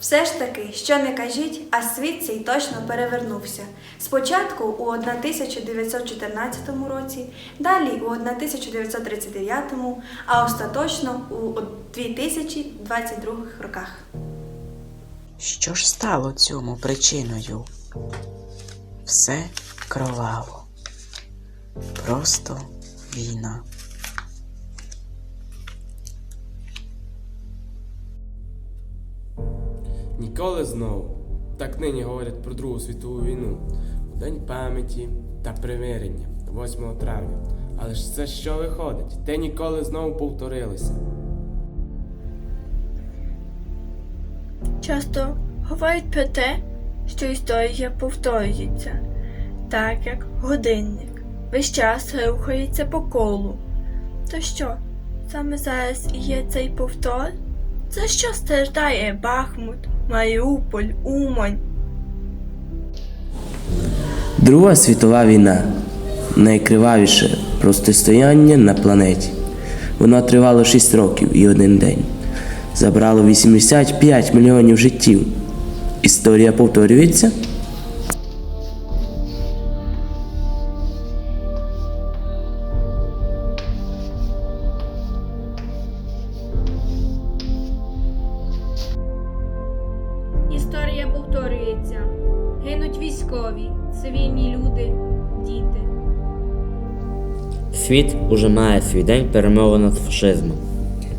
Все ж таки, що не кажіть, а світ цей точно перевернувся. Спочатку у 1914 році, далі у 1939, а остаточно у 2022 роках. Що ж стало цьому причиною? Все кроваво. Просто війна. Ніколи знову. Так нині говорять про Другу світову війну. У День пам'яті та примирення 8 травня. Але ж це що виходить? Те ніколи знову повторилися. Часто говорять про те, що історія повторюється, так як годинник весь час рухається по колу. То що, саме зараз і є цей повтор? За що страждає Бахмут, Маріуполь, Умань? Друга світова війна найкривавіше протистояння на планеті. Воно тривало 6 років і один день. Забрало 85 мільйонів життів. Історія повторюється? Історія повторюється. Гинуть військові, цивільні люди, діти. Світ уже має свій день перемоги над фашизмом.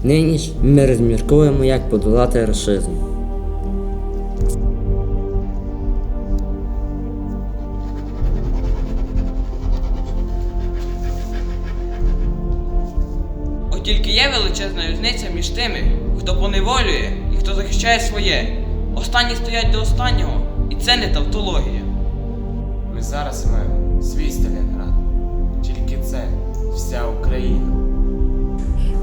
Нині ж ми розміркуємо, як подолати расизм. От тільки є величезна різниця між тими, хто поневолює і хто захищає своє. Останні стоять до останнього, і це не тавтологія. Ми зараз маємо свій Сталінград. Тільки це вся Україна.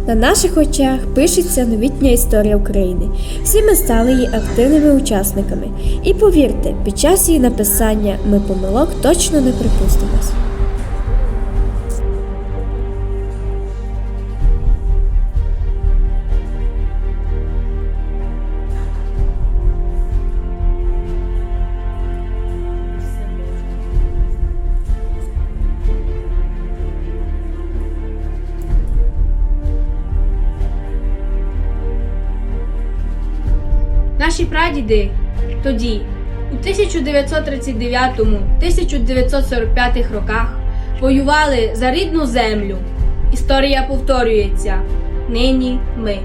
На наших очах пишеться новітня історія України. Всі ми стали її активними учасниками. І повірте, під час її написання ми помилок точно не припустимось. Наші прадіди тоді, у 1939-1945 роках, воювали за рідну землю. Історія повторюється. Нині ми.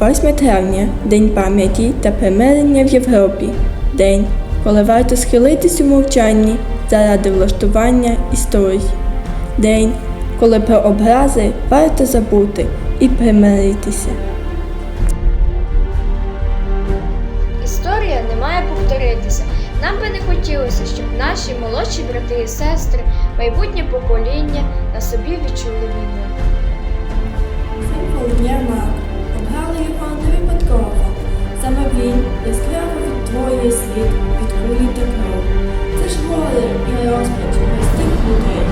8 травня День пам'яті та примирення в Європі. День, коли варто схилитись у мовчанні заради влаштування історії. День, коли про образи варто забути і примиритися. Хотілося, щоб наші молодші брати і сестри, майбутнє покоління на собі відчули війну. Символ дня мак. Обрали його не випадково. Саме він яскраво відтворює світ від кулі та кров. Це ж горе і розпач простих людей.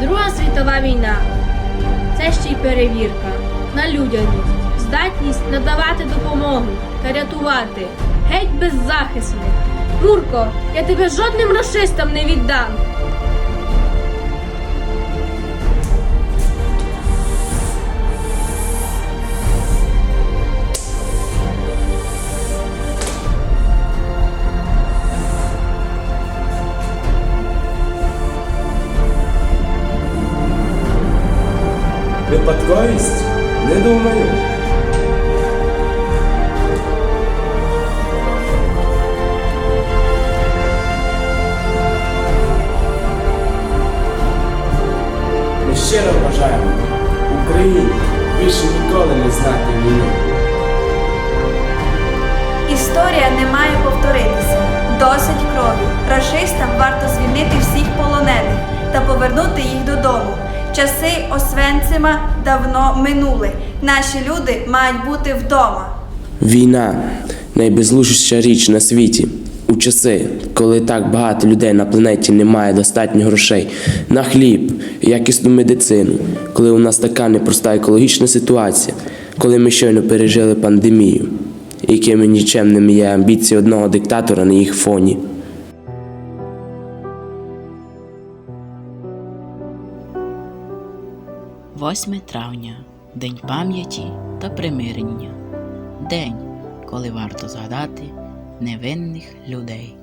Друга світова війна це ще й перевірка на людяність, здатність надавати допомогу та рятувати. Геть беззахисних. Мурко, я тебе жодним расистам не віддам. Випадковість? Не думаю. Щиро бажаємо Україні більше ніколи не знати війни. Історія не має повторитися. Досить крові. Рашистам варто звільнити всіх полонених та повернути їх додому. Часи Освенцима давно минули. Наші люди мають бути вдома. Війна найбезлучіша річ на світі. У часи, коли так багато людей на планеті не має достатньо грошей на хліб, якісну медицину, коли у нас така непроста екологічна ситуація, коли ми щойно пережили пандемію, якими нічемними є амбіції одного диктатора на їх фоні. Восьме травня День пам'яті та примирення. День, коли варто згадати невинних людей.